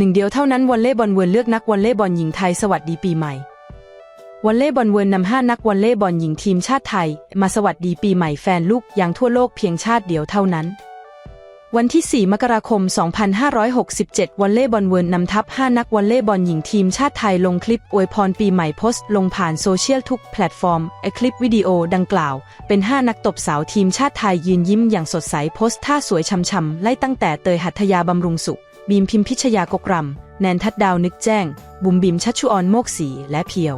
หนึ่งเดียวเท่านั้นวอลเล่บอลเวิร์นเลือกนักวอลเล่บอลหญิงไทยสวัสดีปีใหม่วอลเล่บอลเวิร์นนำห้านักวอลเล่บอลหญิงทีมชาติไทย มาสวัสดีปีใหม่แฟนลูกอย่างทั่วโลกเพียงชาติเดียวเท่านั้น วันที่ 4 มกราคม 2567 วอลเล่บอลเวิร์นนำทัพ 5 นักวอลเล่บอลหญิงทีมชาติไทยลงคลิปอวยพรปีใหม่โพสต์ลงผ่านโซเชียลทุกแพลตฟอร์มไอคลิปวิดีโอดังกล่าว เป็น 5 นักตบสาวทีมชาติไทยยืนยิ้มอย่างสดใสโพสต์ท่าสวยช่ำๆไล่ตั้งแต่เตยหัทยาบำรุงสุข บีมพิมพิชยากกรำแนนทัดดาวนึกแจ้ง บุมบิมชัชชุออนโมกสีและเพียว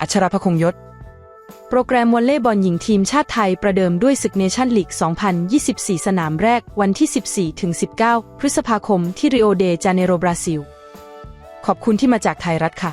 อัชรพคงยศ โปรแกรมวอลเลย์บอลหญิงทีมชาติไทยประเดิมด้วยศึกเนชั่นลีก 2024 สนามแรกวันที่ 14-19 พฤษภาคมที่ริโอเดจาเนโรบราซิล ขอบคุณที่มาจากไทยรัฐค่ะ